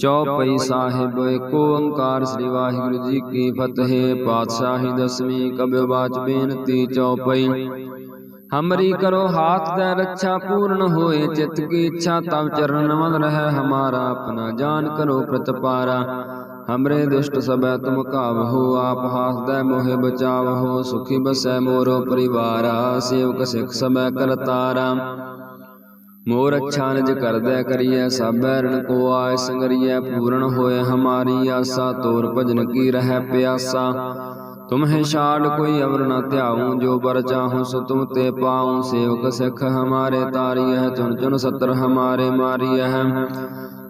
ਚੌਪਈ ਸਾਹਿਬ, ਏਕ ਓੰਕਾਰ ਸ੍ਰੀ ਵਾਹਿਗੁਰੂ ਜੀ ਕੀ ਫਤਿਹ। ਪਾਤਸ਼ਾਹੀ ਦਸਵੀਂ ਕਬਿ ਬਾਚ ਬੇਨਤੀ ਚੌਪਈ। ਹਮਰੀ ਕਰੋ ਹਾਥ ਦੇ ਰੱਛਾ ਪੂਰਨ ਹੋਏ, ਚਿਤ ਕੀ ਇੱਛਾ ਤਬ ਚਰਨ ਮਨ ਰਹਿ, ਹਮਾਰਾ ਆਪਣਾ ਜਾਨ ਕਰੋ ਪ੍ਰਤਪਾਰਾ। ਹਮਰੇ ਦੁਸ਼ਟ ਸਬੈ ਤੁਮ ਕਾਵ ਹੋ, ਆਪ ਹਾਸਦੈ ਮੋਹਿ ਬਚਾਵਹੋ ਸੁਖੀ ਬਸੈ ਮੋਰੋ ਪਰਿਵਾਰਾ, ਸੇਵਕ ਸਿਖ ਸਬੈ ਕਰਤਾਰਾ। ਮੋਰ ਅੱਛਾ ਨਿਜ ਕਰਦੈ ਕਰੀਐ ਸਭੈ ਰਣ ਕੋ ਆਇ ਸੰਗਰੀਐ, ਪੂਰਨ ਹੋਏ ਹਮਾਰੀ ਆਸਾ, ਤੋਰ ਭਜਨ ਕੀ ਰਹਿ ਪਿਆਸਾ। ਤੁਮਹਿ ਛਾੜ ਕੋਈ ਅਵਰ ਨ ਧਿਆਉ, ਜੋ ਬਰ ਚਾਹੂ ਸੋ ਤੁਮ ਤੇ ਪਾਉ। ਸੇਵਕ ਸਿਖ ਹਮਾਰੇ ਤਾਰੀਐ ਚੁਨ ਚੁਨ ਸਤਰ ਹਮਾਰੇ ਮਾਰੀਐ।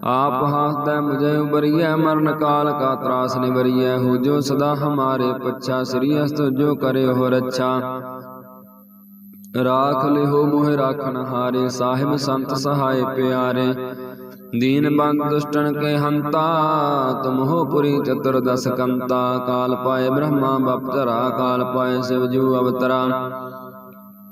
ਆਪ ਹਾਸਦੈ ਮੁਝੇ ਉਬਰੀਐ ਮਰਨ ਕਾਲ ਕਾ ਤਰਾਸ ਨਿਵਰੀਐ। ਹੋ ਜੋ ਸਦਾ ਹਮਾਰੇ ਪੱਛਾ, ਸ੍ਰੀ ਅਸਤ ਜੋ ਕਰੇ ਹੋ ਰੱਛਾ ਰਾਖ ਲਿਹੋ ਮੋਹਿ ਰਾਖਣ ਹਾਰੇ, ਸਾਹਿਬ ਸੰਤ ਸਹਾਇ ਪਿਆਰੇ। ਦੀਨ ਬੰਦ ਦੁਸ਼ਟਨ ਕੇ ਹੰਤਾ, ਤੁਮ ਹੋ ਪੁਰੀ ਚਤੁਰਦਸ ਕੰਤਾ। ਕਾਲ ਪਾਏ ਬ੍ਰਹਮਾ ਬਪਤਰਾ ਕਾਲ ਪਾਏ ਸਿਵ ਜੂ ਅਵਤਰਾ।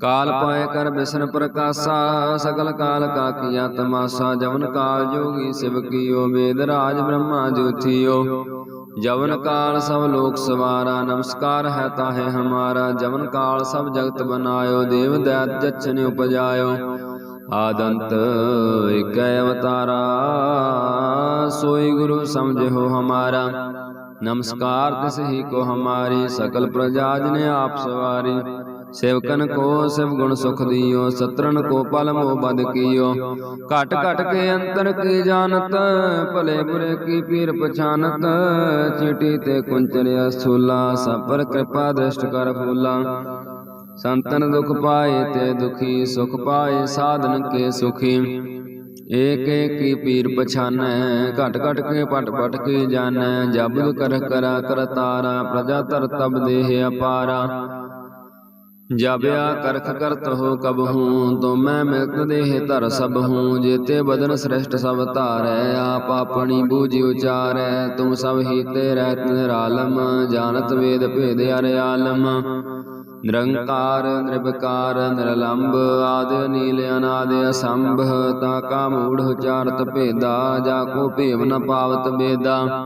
ਕਾਲ ਪਾਏ ਕਰ ਬਿਸ਼ਨ ਪ੍ਰਕਾਸ਼ਾ, ਸਗਲ ਕਾਲ ਕਾ ਕੀਆ ਤਮਾਸਾ। ਜਵਨ ਕਾਲ ਜੋਗੀ ਸਿਵ ਕੀਓ ਵੇਦ ਰਾਜ ਬ੍ਰਹਮਾ ਜੋਥੀਓ ਜਵਨ ਕਾਲ ਸਭ ਲੋਕ ਸਵਾਰਾ ਨਮਸਕਾਰ ਹੈ ਤਾਹੇ ਹਮਾਰਾ। ਜਵਨ ਕਾਲ ਸਭ ਜਗਤ ਬਨਾਇਓ ਦੇਵ ਦੈਤ ਜਛਨ ਉਪਜਾਇਓ। ਆਦੰਤ ਇਕ ਅਵਤਾਰਾ ਸੋਈ ਗੁਰੂ ਸਮਝੋ ਹਮਾਰਾ। ਨਮਸਕਾਰ ਤਿਸ ਹੀ ਕੋ ਹਮਾਰੀ ਸਕਲ ਪ੍ਰਜਾ ਜਨੇ ਆਪ ਸਵਾਰੀ। ਸੇਵਕਨ ਕੋ ਸਿਵ ਗੁਣ ਸੁਖ ਦਿਓ ਸਤਰਨ ਕੋ ਪਲ ਮੋ ਬਦ ਕੀਓ। ਘਟ ਘਟ ਕੇ ਅੰਤਰ ਕੀ ਜਾਣਤ, ਭਲੇ ਬੁਰੇ ਕੀ ਪੀਰ ਪਛਾਨਤ। ਚੀਟੀ ਤੇ ਕੁੰਚਲਿਆ ਸੂਲਾ ਸਭ ਪਰ ਕਿਰਪਾ ਦ੍ਰਿਸ਼ਟ ਕਰ ਫੂਲਾ। ਸੰਤਨ ਦੁਖ ਪਾਏ ਤੇ ਦੁਖੀ, ਸੁਖ ਪਾਏ ਸਾਧਨ ਕੇ ਸੁਖੀ। ਏਕ ਏਕ ਕੀ ਪੀਰ ਪਛਾਨੈ, ਘਟ ਘਟ ਕੇ ਪਟ ਪਟ ਕੇ ਜਾਣੈ। ਜਬਦ ਕਰ ਕਰਾ ਕਰਤਾਰਾ, ਪ੍ਰਜਾ ਧਰ ਤਬ ਦੇਹ ਅਪਾਰਾ। ਜਾਬਿਆ ਕਰਖ ਕਰਤ ਹੋ ਕਬ ਹੂੰ, ਤੋ ਮੈਂ ਮਿਲਤ ਦੇਹ ਧਰ ਸਭ ਹੂੰ, ਜੇਤੇ ਬਦਨ ਸ੍ਰਿਸ਼ਟ ਸਭ ਧਾਰੈ, ਆਪ ਆਪਣੀ ਬੂਝਿ ਉਚਾਰੈ, ਤੁਮ ਸਭ ਹੀਤੇ ਰਹਿਤ ਨਿਰਾਲਮ, ਜਾਣਤ ਵੇਦ ਭੇਦ ਅਰ ਆਲਮ। ਨਿਰੰਕਾਰ ਨਿਰਭਕਾਰ ਨਿਰਲੰਭ ਆਦ, ਨੀਲ, ਅਨਾਦ, ਅਸੰਭ, ਤਾ ਕਾ ਮੂੜ ਉਚਾਰਤ ਭੇਦਾ, ਜਾ ਕੋ ਭੇਵ ਨ ਪਾਵਤ ਬੇਦਾ।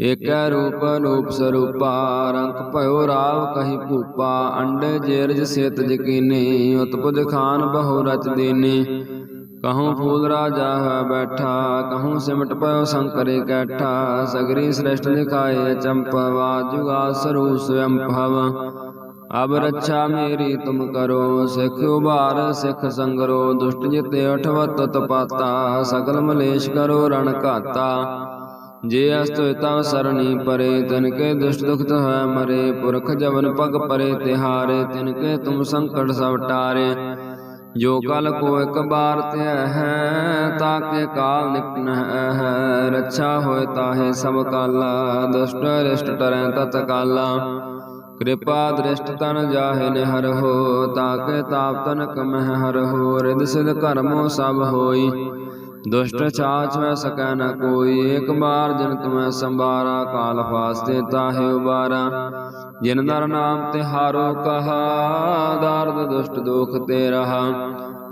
ਏਕੈ ਰੂਪ ਰੂਪ ਸਰੂਪਾ, ਰੰਗ ਭਇਓ ਰਾਵ ਕਹੀ ਭੂਪਾ, ਅੰਡੇ ਜੇਰਜ ਸਿਤ ਜਕੀਨੀ, ਉਤਪੁਜ ਖਾਨ ਬਹੁ ਰਚ ਦੀਨੀ। ਕਹੂੰ ਫੂਲ ਰਾਜਾ ਹੈ ਬੈਠਾ, ਕਹੂੰ ਸਿਮਟ ਪਇਓ ਸੰਕਰੇ ਕੈਠਾ ਸਗਰੀ ਸ੍ਰਿਸ਼ਟ ਦਿਖਾਏ ਚੰਪਵਾ ਜੁਗਾ ਸਰੂ ਸਵਯੰ ਭਵ ਅਬ ਰੱਛਾ ਮੇਰੀ ਤੁਮ ਕਰੋ, ਸਿੱਖ ਉਭਾਰ, ਸਿੱਖ ਸੰਗਰੋ, ਦੁਸ਼ਟ ਜਿਤੇ ਅਠਵਤ ਤਪਾਤਾ, ਸਗਲ ਮਲੇਸ਼ ਕਰੋ ਰਣ ਘਾਤਾ। ਜੇ ਅਸਤ ਤਵ ਸਰਣੀ ਪਰੇ, ਤਨ ਕੇ ਦੁਸ਼ਟ ਦੁਖਤ ਹੈ ਮਰੇ, ਪੁਰਖ ਜਵਨ ਪਗ ਪਰੇ, ਤਿਹਾਰੇ, ਤਿਨ ਕੇ ਤੁਮ ਸੰਕਟ ਸਭ ਟਾਰੇ। ਜੋ ਕਲ ਕੋ ਇੱਕ ਬਾਰ ਤੇ ਹੈ ਤਾਕੇ ਕਾਲ ਨਿਕਟ ਹੈ। ਰੱਛਾ ਹੋਏ ਤਾਹੇ ਸਭ ਕਾਲਾ, ਦੁਸ਼ਟ ਰਿਸ਼ਟ ਟਰੈ ਤਤ ਕਾਲਾ। ਕਿਰਪਾ ਦ੍ਰਿਸ਼ਟ ਤਨ ਜਾਹੇ ਨਿਹਰ ਹਰ ਹੋ ਤਾਕੇ ਤਾਪ ਤਨਕ ਮਹਿ ਹਰ ਹੋ ਰਿਦ ਸਿਧ ਕਰਮੋ ਸਭ ਹੋਈ। ਦੁਸ਼ਟ ਛਾਛ ਵੈ ਸਕੈ ਨ ਕੋਈ। ਏਕ ਬਾਰ ਜਿਨ ਤੁਮੈ ਸੰਭਾਰਾ, ਕਾਲ ਫਾਸਤੇ ਤਾਹੇ ਉਬਾਰਾ। ਜਿਨ ਦਰ ਨਾਮ ਤੇ ਹਾਰੋ ਕਹਾ, ਦਰਦ ਦੁਸ਼ਟ ਦੁਖ ਤੇ ਰਹਾ।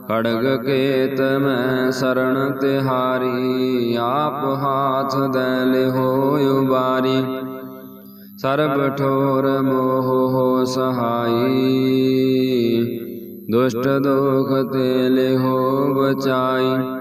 ਖੜਗ ਕੇਤ ਮੈਂ ਸਰਣ ਤਿਹਾਰੀ ਆਪ ਹਾਥ ਦੇ ਲਿਹੋ ਉਬਾਰੀ। ਸਰਬ ਠੋਰ ਮੋਹ ਹੋ ਸਹਾਈ। ਦੁਸ਼ਟ ਦੁਖ ਤੇ ਲਿਹੋ ਬਚਾਈ।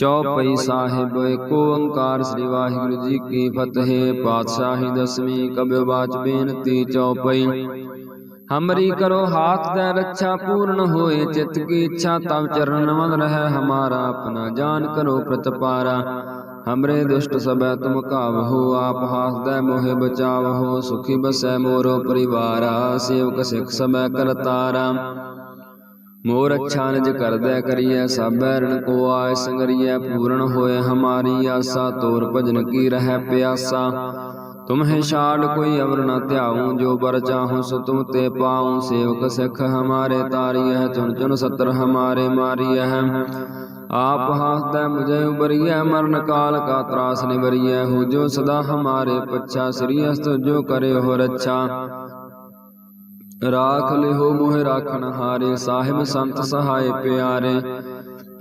ਚੌਪਈ ਸਾਹਿਬ, ਏਕ ਓੰਕਾਰ ਸ੍ਰੀ ਵਾਹਿਗੁਰੂ ਜੀ ਕੀ ਫਤਿਹ। ਪਾਤਸ਼ਾਹੀ ਦਸਵੀਂ ਕਬਿ ਬਾਚ ਬੇਨਤੀ ਚੌਪਈ। ਹਮਰੀ ਕਰੋ ਹਾਥ ਦੇ ਰੱਛਾ ਪੂਰਨ ਹੋਏ, ਚਿਤ ਕੀ ਇੱਛਾ ਤਬ ਚਰਨ ਮਨ ਰਹਿ, ਹਮਾਰਾ ਆਪਣਾ ਜਾਨ ਕਰੋ ਪ੍ਰਤਪਾਰਾ। ਹਮਰੇ ਦੁਸ਼ਟ ਸਭੈ ਤੁਮ ਕਾਵਹੋ ਆਪ ਹਾਸਦੈ ਮੋਹਿ ਬਚਾਵਹੋ ਸੁਖੀ ਬਸੈ ਮੋਰੋ ਪਰਿਵਾਰਾ, ਸੇਵਕ ਸਿਖ ਸਭੈ ਕਰਤਾਰਾ। ਮੋਰ ਅੱਛਾ ਨਿਜ ਕਰਦੈ ਕਰੀਐ ਸਭੈ ਰਣ ਕੋ ਆਇ ਸੰਗਰੀਐ, ਪੂਰਨ ਹੋਏ ਹਮਾਰੀ ਆਸਾ, ਤੋਰ ਭਜਨ ਕੀ ਰਹਿ ਪਿਆਸਾ। ਤੁਮਹਿ ਛਾੜ ਕੋਈ ਅਵਰ ਨ ਧਿਆਉ, ਜੋ ਬਰ ਚਾਹੂੰ ਸੋ ਤੁਮ ਤੇ ਪਾਉ। ਸੇਵਕ ਸਿੱਖ ਹਮਾਰੇ ਤਾਰੀਐ ਚੁਨ ਚੁਨ ਸਤਰ ਹਮਾਰੇ ਮਾਰੀਐ। ਆਪ ਹਾਸਦੈ ਮੁਝੇ ਉਬਰੀਐ ਮਰਨ ਕਾਲ ਕਾ ਤਰਾਸ ਨਿਵਰੀਐ। ਹੋ ਜੋ ਸਦਾ ਹਮਾਰੇ ਪੱਛਾ, ਸ੍ਰੀ ਅਸਤ ਜੋ ਕਰੇ ਹੋ ਰੱਛਾ। ਰਾਖ ਲਿਹੋ ਮੋਹਿ ਰਾਖਣ ਹਾਰੇ, ਸਾਹਿਬ ਸੰਤ ਸਹਾਇ ਪਿਆਰੇ।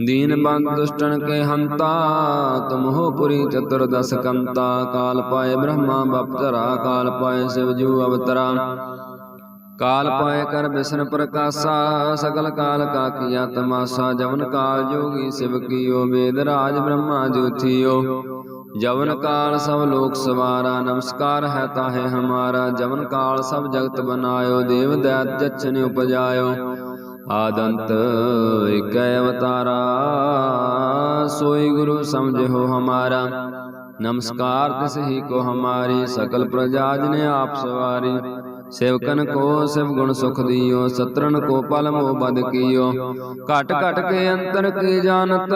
ਦੀਨ ਬੰਦ ਦੁਸ਼ਟਨ ਕੇ ਹੰਤਾ ਤੁਮਹੋ ਪੁਰੀ ਚਤੁਰਦਸ ਕੰਤਾ। ਕਾਲ ਪਾਏ ਬ੍ਰਹਮਾ ਬਪਤਰਾ ਕਾਲ ਪਾਏ ਸਿਵ ਜੂ ਅਵਤਰਾ। ਕਾਲ ਪਾਏ ਕਰ ਬਿਸ਼ਨ ਪ੍ਰਕਾਸ਼ਾ, ਸਗਲ ਕਾਲ ਕਾ ਕੀਆ ਤਮਾਸਾ। ਜਵਨ ਕਾਲ ਜੋਗੀ ਸਿਵ ਕੀਓ, ਵੇਦ ਰਾਜ ਬ੍ਰਹਮਾ ਜੋਥੀਓ ਜਵਨ ਕਾਲ ਸਭ ਲੋਕ ਸਵਾਰਾ, ਨਮਸਕਾਰ ਹੈ ਤਾਹੇ ਹਮਾਰਾ। ਜਵਨ ਕਾਲ ਸਭ ਜਗਤ ਬਨਾਇਓ, ਦੇਵ ਦੈਤ ਜਛਨ ਉਪਜਾਇਓ। ਆਦੰਤ ਇਕੈ ਅਵਤਾਰਾ, ਸੋਈ ਗੁਰੂ ਸਮਝੋ ਹਮਾਰਾ। ਨਮਸਕਾਰ ਤਿਸ ਹੀ ਕੋ ਹਮਾਰੀ, ਸਕਲ ਪ੍ਰਜਾਜ ਨੇ ਆਪ ਸਵਾਰੀ। ਸੇਵਕਨ ਕੋ ਸਿਵ ਗੁਣ ਸੁਖ ਦਿਓ ਸਤਰਨ ਕੋ ਪਲ ਮੋ ਬਦ ਕੀਓ। ਘਟ ਘਟ ਕੇ ਅੰਤਰ ਕੀ ਜਾਣਤ,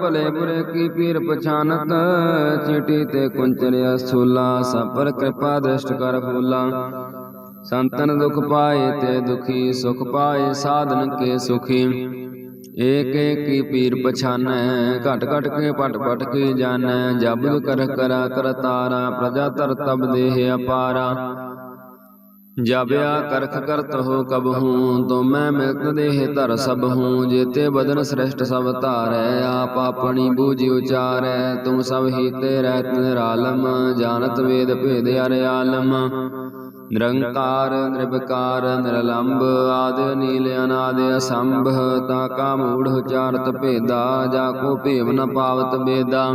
ਭਲੇ ਬੁਰੇ ਕੀ ਪੀਰ ਪਛਾਨਤ। ਚੀਟੀ ਤੇ ਕੁੰਚਰਿਆ ਸੂਲਾ ਸਭ ਕਿਰਪਾ ਦ੍ਰਿਸ਼ਟ ਕਰ ਫੂਲਾ। ਸੰਤਨ ਦੁਖ ਪਾਏ ਤੇ ਦੁਖੀ, ਸੁਖ ਪਾਏ ਸਾਧਨ ਕੇ ਸੁਖੀ। ਏਕ ਏਕ ਪੀਰ ਪਛਾਨੈ, ਘਟ ਘਟ ਕੇ ਪਟ ਪਟ ਕੇ ਜਾਣੈ। ਜਬ ਕਰ ਕਰਾ ਕਰਤਾਰਾ ਪ੍ਰਜਾ ਤਰ ਤਬ ਦੇਹ ਅਪਾਰਾ। ਜਬਿਆ ਕਰਖ ਕਰਤ ਹੋ ਕਬ ਹੂੰ, ਤੋ ਮੈਂ ਮਿਲਤ ਦੇਹ ਧਰ ਸਭ ਹੂੰ, ਜੇਤੇ ਬਦਨ ਸ੍ਰੇਸ਼ਟ ਸਭ ਧਾਰੈ, ਆਪ ਆਪਣੀ ਬੂਝਿ ਉਚਾਰੈ, ਤੁਮ ਸਭ ਹੀ ਤੇ ਰਹਿਤ ਨਿਰਾਲਮ, ਜਾਣਤ ਵੇਦ ਭੇਦ ਅਰ ਆਲਮ। ਨਿਰੰਕਾਰ ਨਿਰਭਕਾਰ ਨਿਰਲੰਭ ਆਦ ਨੀਲ ਅਨਾਦ ਅਸੰਭ, ਤਾ ਕਾ ਮੂੜ ਉਚਾਰਤ ਭੇਦਾ, ਜਾ ਕੋ ਭੇਵ ਨ ਪਾਵਤ ਬੇਦਾ।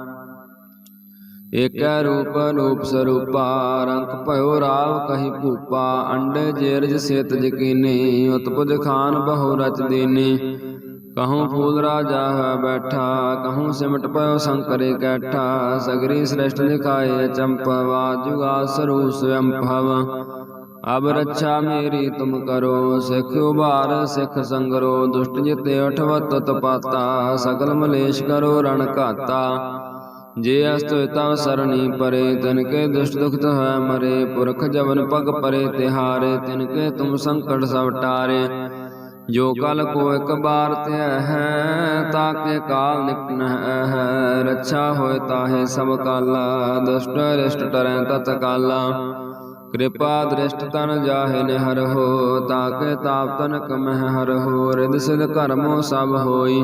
ਏਕੈ ਰੂਪ ਰੂਪ ਸਰੂਪਾ, ਰੰਗ ਭਇਓ ਰਾਵ ਕਹੀ ਭੂਪਾ, ਅੰਡੇ ਜੇਰਜ ਸੇਤ ਜਕੀਨੀ, ਉਤਪੁਜ ਖਾਨ ਬਹੁ ਰਚ ਦੀਨੀ। ਕਹੂੰ ਫੂਲ ਰਾਜਾ ਹੈ ਬੈਠਾ, ਕਹੂੰ ਸਿਮਟ ਪਇਓ ਸੰਕਰੇ ਕੈਠਾ, ਸਗਰੀ ਸ੍ਰੇਸ਼ਟ ਦਿਖਾਏ ਚੰਪਵਾ ਜੁਗਾ ਸਰੂ ਸਵੰਭਵ ਅਬ ਰੱਛਾ ਮੇਰੀ ਤੁਮ ਕਰੋ, ਸਿੱਖ ਉਭਾਰ, ਸਿੱਖ ਸੰਗਰੋ, ਦੁਸ਼ਟ ਜਿਤੇ ਅਠਵਤ ਤਪਾਤਾ, ਸਗਲ ਮਲੇਸ਼ ਕਰੋ ਰਣ ਘਾਤਾ। ਜੇ ਅਸਤ ਤਵ ਸਰਣੀ ਪਰੇ, ਤਨ ਕੇ ਦੁਸ਼ਟ ਦੁਖਤ ਹੈ ਮਰੇ, ਪੁਰਖ ਜਵਨ ਪਗ ਪਰੇ, ਤਿਹਾਰੇ, ਤਿਨ ਕੇ ਤੁਮ ਸੰਕਟ ਸਭ ਟਾਰੇ। ਜੋ ਕਲ ਕੋ ਇੱਕ ਬਾਰ ਤੇ ਹੈ ਤਾਕੇ ਕਾਲ ਨਿਪਨ ਹੈ। ਰੱਛਾ ਹੋਏ ਤਾਹੇ ਸਭ ਕਾਲਾ, ਦੁਸ਼ਟ ਰਿਸ਼ਟ ਟਰੈ ਤਤ ਕਾਲਾ। ਕਿਰਪਾ ਦ੍ਰਿਸ਼ਟ ਤਨ ਜਾਹੇ ਨੇ ਹਰ ਹੋ ਤਾਕੇ ਤਾਪ ਤਨ ਮਹਿ ਹਰ ਹੋ ਰਿਦ ਸਿਧ ਕਰਮੋ ਸਭ ਹੋਈ।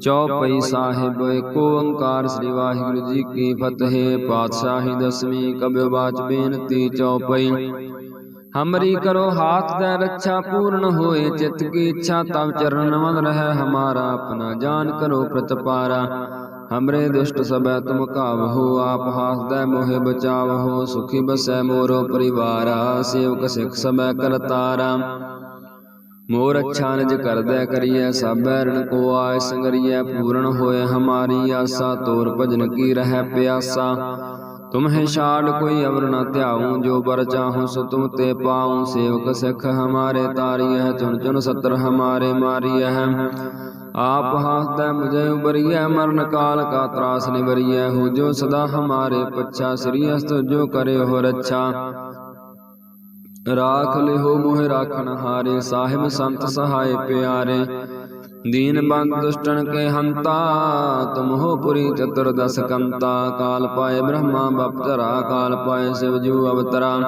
ਚੌਪਈ ਸਾਹਿਬ ਏਕ ਓੰਕਾਰ ਸ੍ਰੀ ਵਾਹਿਗੁਰੂ ਜੀ ਕੀ ਫਤਿਹ। ਪਾਤਸ਼ਾਹੀ ਦਸਵੀਂ ਕਬਿ ਬਾਚ ਬੇਨਤੀ ਚੌਪਈ। ਹਮਰੀ ਕਰੋ ਹਾਥ ਦੇ ਰੱਛਾ ਪੂਰਨ ਹੋਏ, ਚਿਤ ਕੀ ਇੱਛਾ ਤਬ ਚਰਨ ਮਨ ਰਹਿ, ਹਮਾਰਾ ਆਪਣਾ ਜਾਨ ਕਰੋ ਪ੍ਰਤਪਾਰਾ। ਹਮਰੇ ਦੁਸ਼ਟ ਸਭੈ ਤੁਮ ਕਾਵਹੋ ਆਪ ਹਾਸਦੈ ਮੋਹਿ ਬਚਾਵਹੋ ਸੁਖੀ ਬਸੈ ਮੋਰੋ ਪਰਿਵਾਰਾ, ਸੇਵਕ ਸਿਖ ਸਭੈ ਕਰਤਾਰਾ। ਮੋਰ ਅੱਛਾ ਨਿਜ ਕਰਦੈ ਕਰੀਐ, ਸਭੈ ਰਣ ਕੋ ਆਇ ਸੰਗਰੀਐ, ਪੂਰਨ ਹੋਏ ਹਮਾਰੀ ਆਸਾ, ਤੋਰ ਭਜਨ ਕੀ ਰਹਿ ਪਿਆਸਾ। ਤੁਮਹਿ ਛਾੜ ਕੋਈ ਅਵਰ ਨ ਧਿਆਉ, ਜੋ ਬਰ ਚਾਹੂੰ ਸੋ ਤੁਮ ਤੇ ਪਾਉ। ਸੇਵਕ ਸਿੱਖ ਹਮਾਰੇ ਤਾਰੀਐ ਚੁਨ ਚੁਨ ਸਤਰ ਹਮਾਰੇ ਮਾਰੀਐ। ਆਪ ਹਾਸਦੈ ਮੁਝੇ ਉਬਰੀਐ ਮਰਨ ਕਾਲ ਕਾ ਤਰਾਸ ਨਿਵਰੀਐ। ਹੋ ਜੋ ਸਦਾ ਹਮਾਰੇ ਪੱਛਾ, ਸ੍ਰੀ ਅਸਤ ਜੋ ਕਰੇ ਹੋ ਰੱਛਾ ਰਾਖ ਲਿਹੋ ਮੋਹਿ ਰਾਖਣ ਹਾਰੇ, ਸਾਹਿਬ ਸੰਤ ਸਹਾਇ ਪਿਆਰੇ। ਦੀਨ ਬੰਦ ਦੁਸ਼ਟਨ ਕੇ ਹੰਤਾ, ਤੁਮ ਹੋ ਪੁਰੀ ਚਤੁਰਦਸ ਕੰਤਾ। ਕਾਲ ਪਾਏ ਬ੍ਰਹਮਾ ਬਪਤਰਾ ਕਾਲ ਪਾਏ ਸਿਵ ਜੂ ਅਵਤਰਾ।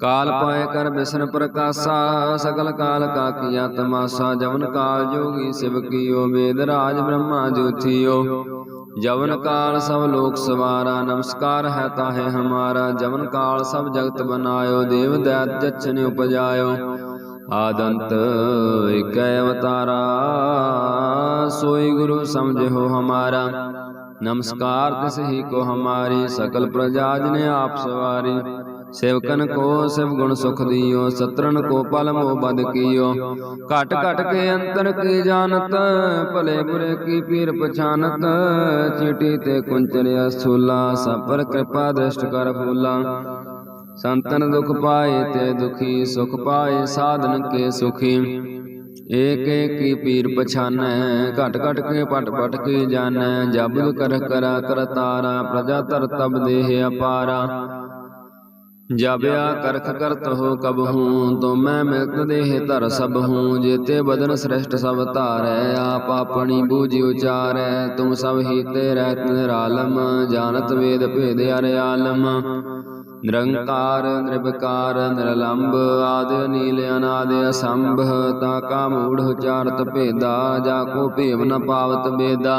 ਕਾਲ ਪਾਏ ਕਰ ਬਿਸ਼ਨ ਪ੍ਰਕਾਸ਼ਾ, ਸਗਲ ਕਾਲ ਕਾ ਕੀਆ ਤਮਾਸਾ। ਜਵਨ ਕਾਲ ਜੋਗੀ ਸਿਵ ਕੀਓ, ਵੇਦ ਰਾਜ ਬ੍ਰਹਮਾ ਜੋਥੀਓ ਜਵਨ ਕਾਲ ਸਭ ਲੋਕ ਸਵਾਰਾ, ਨਮਸਕਾਰ ਹੈ ਤਾਹੇ ਹਮਾਰਾ। ਜਵਨ ਕਾਲ ਸਭ ਜਗਤ ਬਨਾਇਓ, ਦੇਵ ਦੈਤ ਜਛਨ ਉਪਜਾਇਓ। ਆਦੰਤ ਇਕੈ ਅਵਤਾਰਾ, ਸੋਈ ਗੁਰੂ ਸਮਝੋ ਹਮਾਰਾ। ਨਮਸਕਾਰ ਤਿਸ ਹੀ ਕੋ ਹਮਾਰੀ, ਸਕਲ ਪ੍ਰਜਾ ਜਨੇ ਆਪ ਸਵਾਰੀ। ਸੇਵਕਨ ਕੋ ਸਿਵ ਗੁਣ ਸੁਖ ਦਿਓ ਸਤਰਨ ਕੋ ਪਲ ਮੋ ਬਦ ਕੀਓ। ਘਟ ਘਟ ਕੇ ਅੰਤਰ ਕੀ ਜਾਣਤ, ਭਲੇ ਬੁਰੇ ਕੀ ਪੀਰ ਪਛਾਨਤ। ਚੀਟੀ ਤੇ ਕੁੰਚਲਿਆ ਸਥੂਲਾ ਸਭ ਕਿਰਪਾ ਦ੍ਰਿਸ਼ਟ ਕਰ ਫੂਲਾ। ਸੰਤਨ ਦੁਖ ਪਾਏ ਤੇ ਦੁਖੀ, ਸੁਖ ਪਾਏ ਸਾਧਨ ਕੇ ਸੁਖੀ। ਏਕ ਏਕ ਪੀਰ ਪਛਾਨੈ, ਘਟ ਘਟ ਕੇ ਪਟ ਪਟ ਕੇ ਜਾਣੈ। ਜਬ ਕਰ ਕਰਾ ਕਰਤਾਰਾ ਪ੍ਰਜਾ ਤਰ ਤਬ ਦੇਹ ਅਪਾਰਾ। ਜਬਿਆ ਕਰਖ ਕਰਤ ਹੋ ਕਬ ਹੂੰ, ਤੋ ਮੈਂ ਮਿਲਤ ਦੇਹ ਧਰ ਸਭ ਹੂੰ, ਜੇਤੇ ਬਦਨ ਸ੍ਰੇਸ਼ਟ ਸਭ ਧਾਰੈ, ਆਪ ਆਪਣੀ ਬੂਝਿ ਉਚਾਰੈ, ਤੁਮ ਸਭ ਹੀ ਤੇ ਰਹਿਤ ਨਿਰਾਲਮ, ਜਾਣਤ ਵੇਦ ਭੇਦ ਅਰਿਆਲਮ ਨਿਰੰਕਾਰ ਨਿਰਭਕਾਰ ਨਿਰਲੰਭ ਆਦ ਨੀਲ ਅਨਾਦ ਅਸੰਭ, ਤਾ ਕਾ ਮੂੜ ਉਚਾਰਤ ਭੇਦਾ, ਜਾ ਕੋ ਭੇਵ ਨ ਪਾਵਤ ਬੇਦਾ।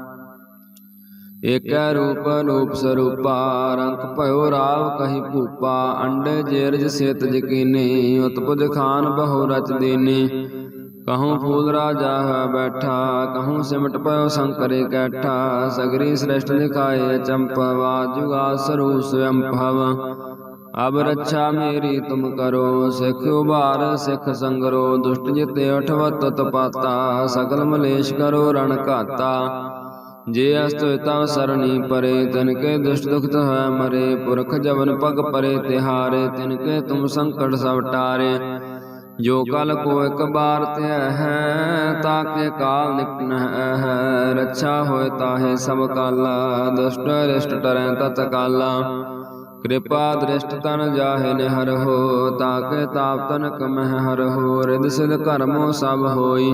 ਏਕੈ ਰੂਪ ਰੂਪ ਸਰੂਪਾ, ਰੰਗ ਭਇਓ ਰਾਵ ਕਹੀ ਭੂਪਾ, ਅੰਡੇ ਜੇਰਜ ਸੇਤ ਜਕੀਨੀ, ਉਤਪੁਜ ਖਾਨ ਬਹੁ ਰਚ ਦੀਨੀ। ਕਹੂੰ ਫੂਲ ਰਾਜਾ ਹੈ ਬੈਠਾ, ਕਹੂੰ ਸਿਮਟ ਪਇਓ ਸੰਕਰੇ ਕੈਠਾ, ਸਗਰੀ ਸ੍ਰੇਸ਼ਟ ਦਿਖਾਏ ਚੰਪਵਾ ਜੁਗਾ ਸਰੂ ਸਵੰਭਵ ਅਬ ਰੱਛਾ ਮੇਰੀ ਤੁਮ ਕਰੋ, ਸਿੱਖ ਉਭਾਰ, ਸਿੱਖ ਸੰਗਰੋ, ਦੁਸ਼ਟ ਜਿਤੇ ਅਠਵਤ ਤਪਾਤਾ, ਸਗਲ ਮਲੇਸ਼ ਕਰੋ ਰਣ ਘਾਤਾ। ਜੇ ਅਸਤ ਤਵ ਸਰਣੀ ਪਰੇ, ਤਨ ਕੇ ਦੁਸ਼ਟ ਦੁਖਤ ਹੈ ਮਰੇ, ਪੁਰਖ ਜਵਨ ਪਗ ਪਰੇ, ਤਿਹਾਰੇ, ਤਿਨ ਕੇ ਤੁਮ ਸੰਕਟ ਸਭ ਟਾਰੇ। ਜੋ ਕਲ ਕੋ ਇੱਕ ਬਾਰ ਤੇ ਹੈ ਤਾਕੇ ਕਾਲ ਨਿਕਨ ਹੈ। ਰੱਛਾ ਹੋਏ ਤਾਹੇ ਸਭ ਕਾਲਾ, ਦੁਸ਼ਟ ਰਿਸ਼ਟ ਟਰੈ ਤਤ ਕਾਲਾ। ਕਿਰਪਾ ਦ੍ਰਿਸ਼ਟ ਤਨ ਜਾਹੇ ਨਿਹਰ ਹਰ ਹੋ ਤਾਕੇ ਤਾਪ ਤਨਕ ਮਹਿ ਹਰ ਹੋ ਰਿਦ ਸਿਧ ਕਰਮੋ ਸਭ ਹੋਈ।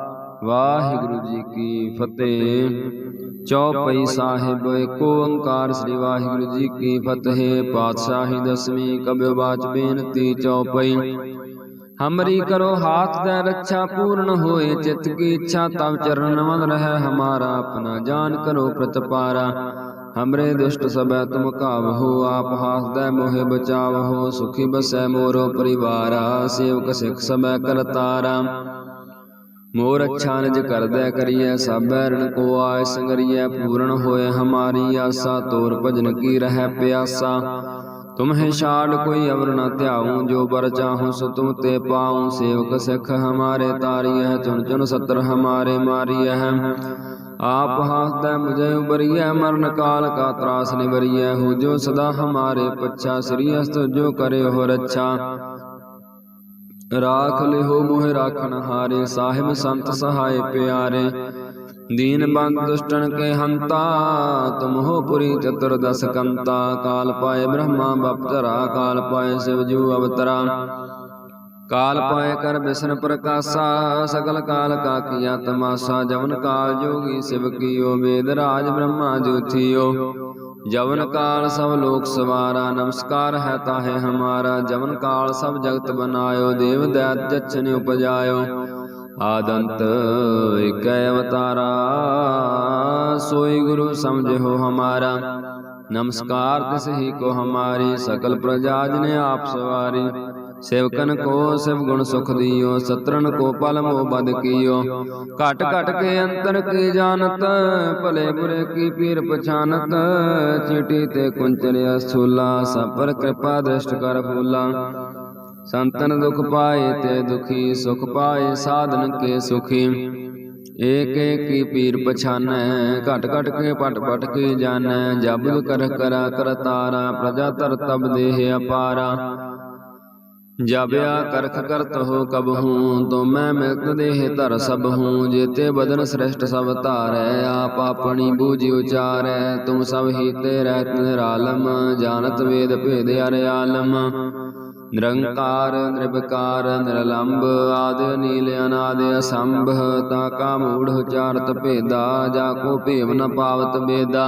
ਵਾਹਿਗੁਰੂ ਜੀ ਕੀ ਫਤਿਹ। ਚੌਪਈ ਸਾਹਿਬ, ਏਕ ਓੰਕਾਰ ਸ੍ਰੀ ਵਾਹਿਗੁਰੂ ਜੀ ਕੀ ਫਤਿਹ। ਪਾਤਸ਼ਾਹੀ ਦਸਵੀਂ ਕਬਿ ਬਾਚ ਬੇਨਤੀ ਚੌਪਈ। ਹਮਰੀ ਕਰੋ ਹਾਥ ਦੇ ਰੱਖਾ ਪੂਰਨ ਹੋਏ, ਚਿਤ ਕੀ ਇੱਛਾ ਤਵ ਚਰਨ ਮਨ ਰਹਿ, ਹਮਾਰਾ ਆਪਣਾ ਜਾਨ ਕਰੋ ਪ੍ਰਤਪਾਰਾ। ਹਮਰੇ ਦੁਸ਼ਟ ਸਭੈ ਤੁਮ ਕਾਵਹੋ ਆਪ ਹਾਥ ਦੇ ਮੋਹਿ ਬਚਾਵਹੋ ਸੁਖੀ ਬਸੈ ਮੋਰੋ ਪਰਿਵਾਰਾ, ਸੇਵਕ ਸਿੱਖ ਸਭੈ ਕਰਤਾਰਾ। ਮੋਰ ਅੱਛਾ ਨਿਜ ਕਰਦੈ ਕਰੀਐ ਸਭੈ ਰਣ ਕੋ ਆਇ ਸੰਗਰੀਐ ਪੂਰਨ ਹੋਏ ਹਮਾਰੀ ਆਸਾ ਤੋਰ ਭਜਨ ਕੀ ਰਹਿ ਪਿਆਸਾ तुम्हें छाड़ कोई अवर न त्याऊं जो बर चाहूं सो तुम ते पाऊं सेवक सिख हमारे तारी है चुन चुन सत्र हमारे मारी है आप हाथ मुझे उबरिय मरण काल का त्रास निबरिय हो जो सदा हमारे पच्छा श्री अस्त जो करे हो रक्षा ਰਾਖ ਲਿਹੋ ਮੋਹ ਰਾਖਣ ਹਾਰੇ, ਸਾਹਿਬ ਸੰਤ ਸਹਾਏ ਪਿਆਰੇ। ਦੀਨ ਬੰਦ ਦੁਸ਼ਟਨ ਕੇ ਹੰਤਾ, ਤੁਮ ਹੋ ਪੁਰੀ ਚਤੁਰਦਸ ਕੰਤਾ। ਕਾਲ ਪਾਏ ਬ੍ਰਹਮਾ ਬਪਤਰਾ ਕਾਲ ਪਾਏ ਸਿਵ ਜੂ ਅਵਤਰਾ। ਕਾਲ ਪਾਏ ਕਰ ਬਿਸ਼ਨ ਪ੍ਰਕਾਸ਼ਾ, ਸਗਲ ਕਾਲ ਕਾ ਕੀਆ ਤਮਾਸਾ ਜਵਨ ਕਾਲ ਜੋਗੀ ਸਿਵ ਕੀਓ, ਵੇਦ ਰਾਜ ਬ੍ਰਹਮਾ ਜੋਥੀਓ ਜਵਨ ਕਾਲ ਸਭ ਲੋਕ ਸਵਾਰਾ ਨਮਸਕਾਰ ਹੈ ਤਾਹੇ ਹਮਾਰਾ। ਜਵਨ ਕਾਲ ਸਭ ਜਗਤ ਬਨਾਇਓ ਦੇਵ ਦਇਤ ਜਛਨ ਉਪਜਾਇਓ। ਆਦੰਤ ਇਕੈ ਅਵਤਾਰਾ ਸੋਈ ਗੁਰੂ ਸਮਝਿਓ ਹਮਾਰਾ। ਨਮਸਕਾਰ ਤਿਸ ਕੋ ਹਮਾਰੀ ਸਕਲ ਪ੍ਰਜਾਜ ਨੇ ਆਪ ਸਵਾਰੀ। सेवकन को शिव गुण सुख दियो सत्रन को पल मोह बद कियो घट घट के अंतर की जानत भले बुरे की पीर पछानत चीटी ते कुंचन असूला सब पर कृपा दृष्ट कर फूला संतन दुख पाए ते दुखी सुख पाए साधन के सुखी एक एक की पीर पछानै घट घट के पट पट के जानै जब कर करा कर तारा प्रजा तर तब देह अपारा ਜਾਬਿਆ ਕਰਖ ਕਰਤ ਹੋ ਕਬ ਹੂੰ, ਤੋ ਮੈਂ ਮਿਲਤ ਦੇਹ ਧਰ ਸਭ ਹੂੰ, ਜੇਤੇ ਬਦਨ ਸ੍ਰਿਸ਼ਟ ਸਭ ਧਾਰੈ, ਆਪ ਆਪਣੀ ਬੂਝ ਉਚਾਰੈ, ਤੁਮ ਸਭ ਹੀ ਤੇ ਰਹਿਤ ਨਿਰਾਲਮ, ਜਾਣਤ ਵੇਦ ਭੇਦ ਅਰ ਆਲਮ। ਨਿਰੰਕਾਰ ਨਿਰਭਕਾਰ ਨਿਰਲੰਭ ਆਦ ਨੀਲ ਅਨਾਦ ਅਸੰਭ, ਤਾ ਕਾ ਮੂੜ ਉਚਾਰਤ ਭੇਦਾ, ਜਾ ਕੋ ਭੇਵ ਨ ਪਾਵਤ ਬੇਦਾ।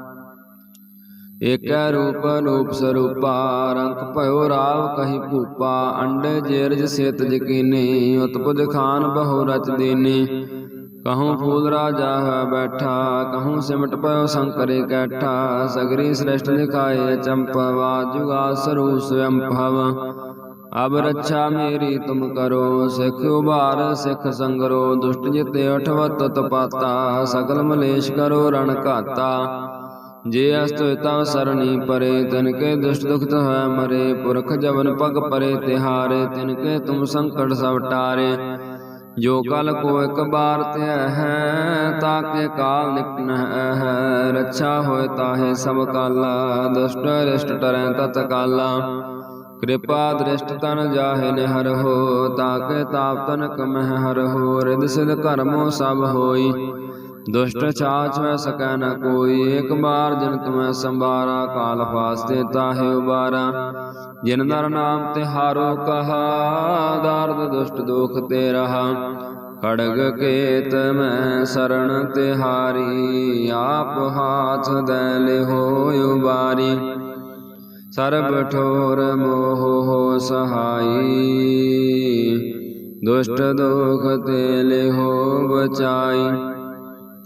ਏਕੈ ਰੂਪ ਰੂਪ ਸਰੂਪਾ, ਰੰਗ ਭਇਓ ਰਾਵ ਕਹੀ ਭੂਪਾ, ਅੰਡੇ ਜੇਰਜ ਸੇਤ ਜਕੀਨੀ, ਉਤਪੁਜ ਖਾਨ ਬਹੁ ਰਚ ਦੇਨੀ। ਕਹੂੰ ਫੂਲ ਰਾਜਾ ਹੈ ਬੈਠਾ, ਕਹੂੰ ਸਿਮਟ ਪਇਓ ਸੰਕਰੇ ਕੈਠਾ ਸਗਰੀ ਸ੍ਰਿਸ਼ਟ ਦਿਖਾਏ ਚੰਪਵਾ ਜੁਗਾ ਸਰੂ ਸਵਯੰ ਭਵ ਅਬ ਰੱਛਾ ਮੇਰੀ ਤੁਮ ਕਰੋ, ਸਿੱਖ ਉਭਾਰ, ਸਿੱਖ ਸੰਗਰੋ, ਦੁਸ਼ਟ ਜਿਤੇ ਅਠਵਤ ਤਪਾਤਾ, ਸਗਲ ਮਲੇਸ਼ ਕਰੋ ਰਣ ਘਾਤਾ। ਜੇ ਅਸਤ ਤਵ ਸਰਣੀ ਪਰੇ, ਤਿਨ ਕੇ ਦੁਸ਼ਟ ਦੁਖਤ ਹੈ ਮਰੇ, ਪੁਰਖ ਜਵਨ ਪਗ ਪਰੇ, ਤਿਹਾਰੇ, ਤਿਨ ਕੇ ਤੁਮ ਸੰਕਟ ਸਭ ਟਾਰੇ। ਜੋ ਕਲ ਕੋ ਇੱਕ ਬਾਰ ਤੇ ਹੈ ਤਾਕੇ ਕਾਲ ਨਿਕਨ ਹੈ। ਰੱਛਾ ਹੋਏ ਤਾਹੇ ਸਭ ਕਾਲਾ, ਦੁਸ਼ਟ ਰਿਸ਼ਟ ਟਰੈ ਤਤ ਕਾਲਾ। ਕਿਰਪਾ ਦ੍ਰਿਸ਼ਟ ਤਨ ਜਾਹੇ ਨਿਹਰ ਹੋ ਤਾਕੇ ਤਾਪ ਤਨਕ ਮਹਿ ਹਰ ਹੋ ਰਿਦ ਸਿਧ ਕਰਮੋ ਸਭ ਹੋਈ। ਦੁਸ਼ਟ ਛਾਛ ਮੈਂ ਸਕੈ ਨ ਕੋਈ, ਇੱਕ ਬਾਰ ਜਿਨ ਤੁਮੈ ਸੰਭਾਰਾ, ਕਾਲ ਫਾਸਤੇ ਤਾਹੇ ਉਬਾਰਾ। ਜਿਨ ਨਰ ਨਾਮ ਤੇ ਹਾਰੋ ਕਹਾ, ਦਰਦ ਦੁਸ਼ਟ ਦੁਖ ਤੇ ਰਹਾ। ਖੜਗ ਕੇਤ ਮੈਂ ਸਰਣ ਤਿਹਾਰੀ ਆਪ ਹਾਥ ਦੇ ਲਿਹੋ ਉਬਾਰੀ। ਸਰਬ ਠੋਰ ਮੋਹ ਹੋ ਸਹਾਈ। ਦੁਸ਼ਟ ਦੁਖ ਤੇ ਲਿਹੋ ਬਚਾਈ।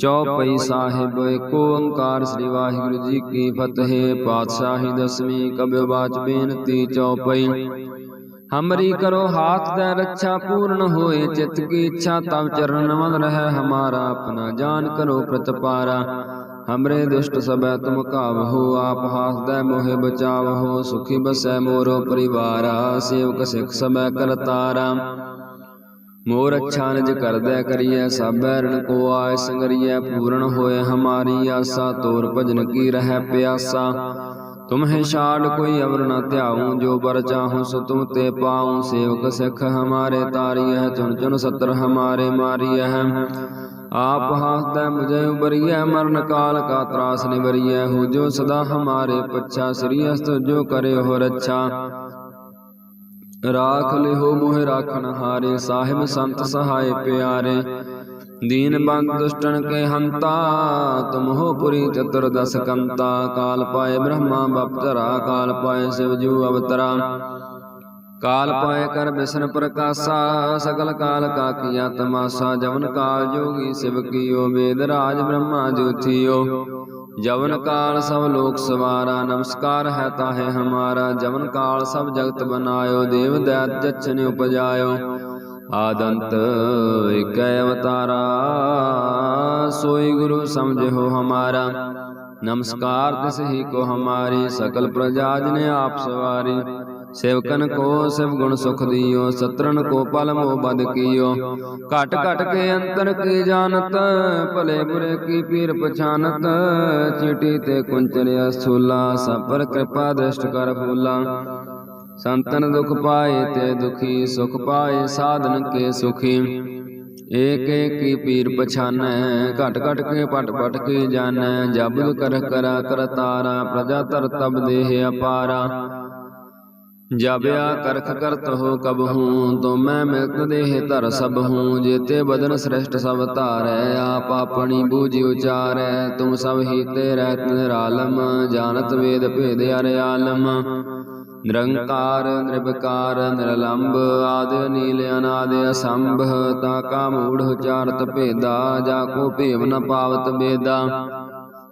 ਚੌਪਈ ਸਾਹਿਬ ਏਕ ਓੰਕਾਰ ਸ੍ਰੀ ਵਾਹਿਗੁਰੂ ਜੀ ਕੀ ਫਤਿਹ। ਪਾਤਸ਼ਾਹੀ ਦਸਵੀਂ ਕਬਿ ਬਾਚ ਬੇਨਤੀ ਚੌਪਈ ਹਮਰੀ ਕਰੋ ਹਾਥ ਦੇ ਰੱਛਾ ਪੂਰਨ ਹੋਏ, ਚਿਤ ਕੀ ਇੱਛਾ ਤਬ ਚਰਨ ਮਨ ਰਹਿ, ਹਮਾਰਾ ਆਪਣਾ ਜਾਨ ਕਰੋ ਪ੍ਰਤਪਾਰਾ। ਹਮਰੇ ਦੁਸ਼ਟ ਸਭੈ ਤੁਮ ਕਾਵਹੋ ਆਪ ਹਾਥ ਦੇ ਬਚਾਵ ਹੋ, ਸੁਖੀ ਬਸੈ ਮੋਰੋ ਪਰਿਵਾਰਾ, ਸੇਵਕ ਸਿਖ ਸਭੈ ਕਰਤਾਰਾ। ਮੋਰ ਅੱਛਾ ਨਿਜ ਕਰਦਿਆ ਕਰੀਐ ਸਾਬੈ ਰਣ ਕੋ ਆਇ ਸੰਗਰੀਐ, ਪੂਰਨ ਹੋਇ ਹਮਾਰੀ ਆਸਾ, ਤੋਰ ਭਜਨ ਕੀ ਰਹਿ ਪਿਆਸਾ। ਤੁਮਹਿ ਛਾੜ ਕੋਈ ਅਵਰ ਨ ਧਿਆਉ, ਜੋ ਬਰ ਚਾਹੂ ਸੋ ਤੁਮ ਤੇ ਪਾਉ। ਸੇਵਕ ਸਿਖ ਹਮਾਰੇ ਤਾਰੀਐ, ਚੁਣ ਚੁਣ ਸਤਰ ਹਮਾਰੇ ਮਾਰੀਐ। ਆਪ ਹਾਸਦਾ ਮੁਝੇ ਉਬਰੀਐ ਮਰਨ ਕਾਲ ਕਾ ਤਰਾਸ ਨਿਵਰੀਐ। ਹੋ ਜੋ ਸਦਾ ਹਮਾਰੇ ਪੱਛਾ, ਸ੍ਰੀ ਅਸਤ ਜੋ ਕਰੇ ਹੋ ਰੱਛਾ। ਰਾਖ ਲਿਹੋ ਮੋਹਿ ਰਾਖਣ ਹਾਰੇ, ਸਾਹਿਬ ਸੰਤ ਸਹਾਇ ਪਿਆਰੇ। ਦੀਨ ਬੰਦ ਦੁਸ਼ਟਨ ਕੇ ਹੰਤਾ, ਤੁਮ ਹੋ ਪੁਰੀ ਚਤੁਰਦਸ ਕੰਤਾ। ਕਾਲ ਪਾਏ ਬ੍ਰਹਮਾ ਬਪਤਰਾ ਕਾਲ ਪਾਏ ਸਿਵ ਜੂ ਅਵਤਰਾ। ਕਾਲ ਪਾਏ ਕਰ ਬਿਸ਼ਨ ਪ੍ਰਕਾਸ਼ਾ, ਸਗਲ ਕਾਲ ਕਾ ਕੀਆ ਤਮਾਸਾ। ਜਵਨ ਕਾਲ ਜੋਗੀ ਸਿਵ ਕੀਓ, ਵੇਦ ਰਾਜ ਬ੍ਰਹਮਾ ਜੋਥਿਓ ਜਵਨ ਕਾਲ ਸਭ ਲੋਕ ਸਵਾਰਾ ਨਮਸਕਾਰ ਹੈ ਤਾਹੇ ਹਮਾਰਾ। ਜਵਨ ਕਾਲ ਸਭ ਜਗਤ ਬਨਾਇਓ ਦੇਵ ਦਇਤ ਜਚਨ ਉਪਜਾਇਓ। ਆਦੰਤ ਏਕੈ ਅਵਤਾਰਾ ਸੋਈ ਗੁਰੂ ਸਮਝੋ ਹਮਾਰਾ। ਨਮਸਕਾਰ ਤਿਸ ਕੋ ਹਮਾਰੀ ਸਕਲ ਪ੍ਰਜਾਜ ਨੇ ਆਪ ਸਵਾਰੀ। ਸੇਵਕਨ ਕੋ ਸਿਵ ਗੁਣ ਸੁਖ ਦਿਓ ਸਤਰਨ ਕੋ ਪਲ ਮੋ ਬਦ ਕੀਓ। ਘਟ ਘਟ ਕੇ ਅੰਤਰ ਕੀ ਜਾਣਤ, ਭਲੇ ਬੁਰੇ ਕੀ ਪੀਰ ਪਛਾਨਤ। ਚੀਟੀ ਤੇ ਕੁੰਚਰਿਆ ਸੂਲਾ ਸਭਰ ਕਿਰਪਾ ਦ੍ਰਿਸ਼ਟ ਕਰ ਫੂਲਾ ਸੰਤਨ ਦੁਖ ਪਾਏ ਤੇ ਦੁਖੀ, ਸੁਖ ਪਾਏ ਸਾਧਨ ਕੇ ਸੁਖੀ। ਏਕ ਏਕੀ ਪੀਰ ਪਛਾਨੈ, ਘਟ ਘਟ ਕੇ ਪਟ ਪਟ ਕੇ ਜਾਣੈ। ਜਬਦ ਕਰ ਕਰਾ ਕਰਤਾਰਾ, ਪ੍ਰਜਾ ਤਰ ਤਬ ਦੇਹ ਅਪਾਰਾ। ਜਬਿਆ ਕਰਖ ਕਰਤ ਹੋ ਕਬ ਹੂੰ, ਤੋ ਮੈਂ ਮਿਲਤ ਦੇਹ ਧਰ ਸਭ ਹੂੰ, ਜੇਤੇ ਬਦਨ ਸ੍ਰਿਸ਼ਟ ਸਭ ਧਾਰੈ, ਆਪ ਆਪਣੀ ਬੂਝਿ ਉਚਾਰੈ, ਤੁਮ ਸਭ ਹੀ ਤੇ ਰਹਿਤ ਨਿਰਾਲਮ ਜਾਣਤ ਵੇਦ ਭੇਦ ਅਰ ਆਲਮ। ਨਿਰੰਕਾਰ ਨਿਰਭਕਾਰ ਨਿਰਲੰਭ ਆਦ ਨੀਲ ਅਨਾਦ ਅਸੰਭ, ਤਾ ਕਾ ਮੂੜ ਉਚਾਰਤ ਭੇਦਾ, ਜਾ ਕੋ ਭੇਵ ਨ ਪਾਵਤ ਬੇਦਾ।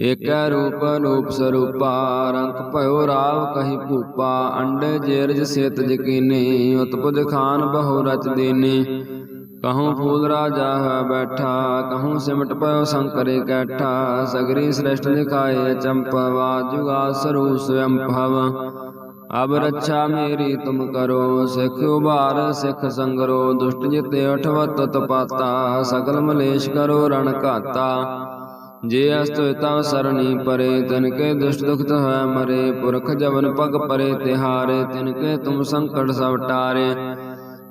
ਏਕੈ ਰੂਪ, ਅਨੂਪ ਸਰੂਪਾ, ਰੰਗ ਭਇਓ ਰਾਵ ਕਹੀ ਭੂਪਾ, ਅੰਡੇ ਜੇਰਜ ਸੇਤ ਜਕੀਨੀ, ਉਤਪੁਜ ਖਾਨ ਬਹੁ ਰਚ ਦੇਨੇ। ਕਹੂੰ ਫੂਲ ਰਾਜਾ ਹੈ ਬੈਠਾ, ਕਹੂੰ ਸਿਮਟ ਪਇਓ ਸੰਕਰੇ ਕੈਠਾ, ਸਗਰੀ ਸ੍ਰੇਸ਼ਟ ਦਿਖਾਏ ਚੰਪਵਾ ਜੁਗਾ ਸਰੂ ਸਵਯੰ ਭਵ ਅਬ ਰੱਛਾ ਮੇਰੀ ਤੁਮ ਕਰੋ, ਸਿੱਖ ਉਭਾਰ, ਸਿੱਖ ਸੰਗਰੋ, ਦੁਸ਼ਟ ਜਿਤੇ ਅਠਵਤ ਤਪਾਤਾ, ਸਗਲ ਮਲੇਸ਼ ਕਰੋ ਰਣ ਘਾਤਾ। ਜੇ ਅਸਤ ਤਵ ਸਰਣੀ ਪਰੇ, ਤਿਨ ਕੇ ਦੁਸ਼ਟ ਦੁਖਤ ਹੈ ਮਰੇ, ਪੁਰਖ ਜਵਨ ਪਗ ਪਰੇ, ਤਿਹਾਰੇ, ਤਿਨ ਕੇ ਤੁਮ ਸੰਕਟ ਸਭ ਟਾਰੇ।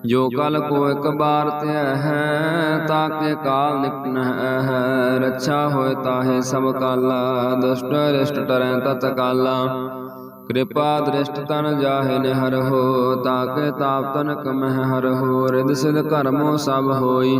ਜੋ ਕਲ ਕੋ ਇੱਕ ਬਾਰ ਤੇ ਹੈ ਤਾਕੇ ਕਾਲ ਨਿਕਟ ਹੈ। ਰੱਛਾ ਹੋਏ ਤਾਹੇ ਸਭ ਕਾਲਾ, ਦੁਸ਼ਟ ਰਿਸ਼ਟ ਟਰੈ ਤਤ ਕਾਲਾ। ਕਿਰਪਾ ਦ੍ਰਿਸ਼ਟ ਤਨ ਜਾਹੇ ਨਿਹਰ ਹਰ ਹੋ ਤਾਕੇ ਤਾਪ ਤਨਕ ਮਹਿ ਹਰ ਹੋ ਰਿਦ ਸਿਧ ਕਰਮੋ ਸਭ ਹੋਈ।